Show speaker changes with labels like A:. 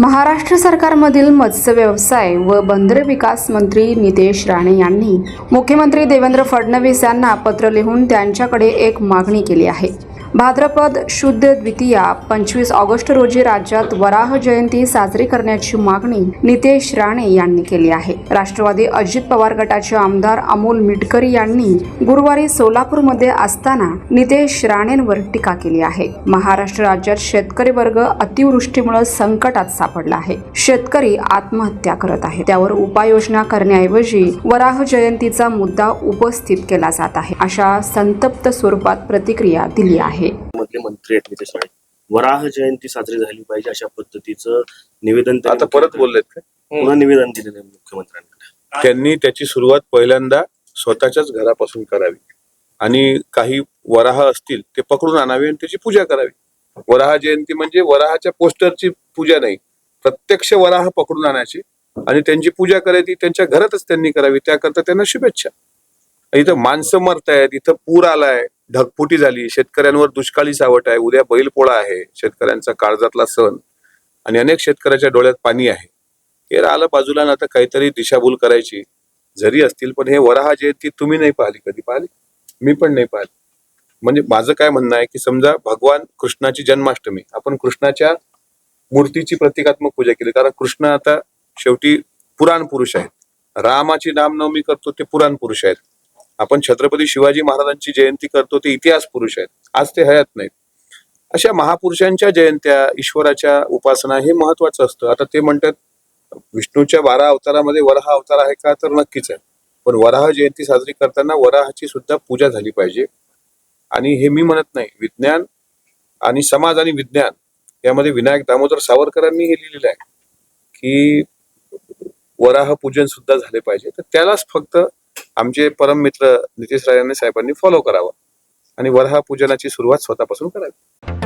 A: महाराष्ट्र सरकारमधील मत्स्य व्यवसाय व बंदरे विकास मंत्री नितेश राणे यांनी मुख्यमंत्री देवेंद्र फडणवीस यांना पत्र लिहून त्यांच्याकडे एक मागणी केली आहे. भाद्रपद शुद्ध द्वितीया पंचवीस ऑगस्ट रोजी राज्यात वराह जयंती साजरी करण्याची मागणी नितेश राणे यांनी केली आहे. राष्ट्रवादी अजित पवार गटाचे आमदार अमोल मिटकरी यांनी गुरुवारी सोलापूरमध्ये असताना नितेश राणेंवर टीका केली आहे. महाराष्ट्र राज्यात शेतकरी वर्ग अतिवृष्टीमुळे संकटात सापडला आहे. शेतकरी आत्महत्या करत आहे त्यावर उपाययोजना करण्याऐवजी वराह जयंतीचा मुद्दा उपस्थित केला जात आहे. अशा संतप्त स्वरूपात प्रतिक्रिया दिली आहे.
B: मधले मंत्री आहेत नितेश राणे. वराह जयंती साजरी झाली पाहिजे अशा पद्धतीचं निवेदन त्यांनी
C: आता परत बोललेत का?
B: पुन्हा निवेदन दिलेलं आहे मुख्यमंत्र्यांकडे.
C: त्यांनी त्याची सुरुवात पहिल्यांदा स्वतःच्याच घरापासून करावी. आणि काही वराह असतील ते पकडून आणावे आणि त्याची पूजा करावी. वराह जयंती म्हणजे वराहाच्या पोस्टरची पूजा नाही. प्रत्यक्ष वराह पकडून आणायची आणि त्यांची पूजा करायची त्यांच्या घरातच त्यांनी करावी. त्याकरता त्यांना शुभेच्छा. इथं माणसं मरतायत इथं पूर आलाय. ढगफुटी झाली. शेतकऱ्यांवर दुष्काळी सावट आहे. उद्या बैलपोळा आहे. शेतकऱ्यांचा काळजातला सण आणि अनेक शेतकऱ्याच्या डोळ्यात पाणी आहे. हे आलं बाजूला ना आता काहीतरी दिशाभूल करायची जरी असतील पण हे वराहा जयंती तुम्ही नाही पाहिली कधी पाहिली? मी पण नाही पाहिली. म्हणजे माझं काय म्हणणं आहे की समजा भगवान कृष्णाची जन्माष्टमी आपण कृष्णाच्या मूर्तीची प्रतिकात्मक पूजा केली. कारण कृष्ण आता शेवटी पुराण पुरुष आहेत. रामाची नामनवमी करतो ते पुराण पुरुष आहेत. आपण छत्रपती शिवाजी महाराजांची जयंती करतो ते इतिहास पुरुष आहेत. आज ते हयात नाहीत. अशा महापुरुषांच्या जयंत्या ईश्वराच्या उपासना हे महत्वाचं असतं. आता ते म्हणतात विष्णूच्या बारा अवतारामध्ये वराह अवतार आहे का तर नक्कीच आहे. पण वराह जयंती साजरी करताना वराहाची सुद्धा पूजा झाली पाहिजे. आणि हे मी म्हणत नाही. विज्ञान आणि समाज आणि विज्ञान यामध्ये विनायक दामोदर सावरकरांनी हे लिहिलेलं आहे की वराह पूजन सुद्धा झाले पाहिजे. तर त्यालाच फक्त आमचे परम मित्र नितीश राणे साहेबांनी फॉलो करावं. आणि वराह पूजनाची सुरुवात स्वतःपासून करावी.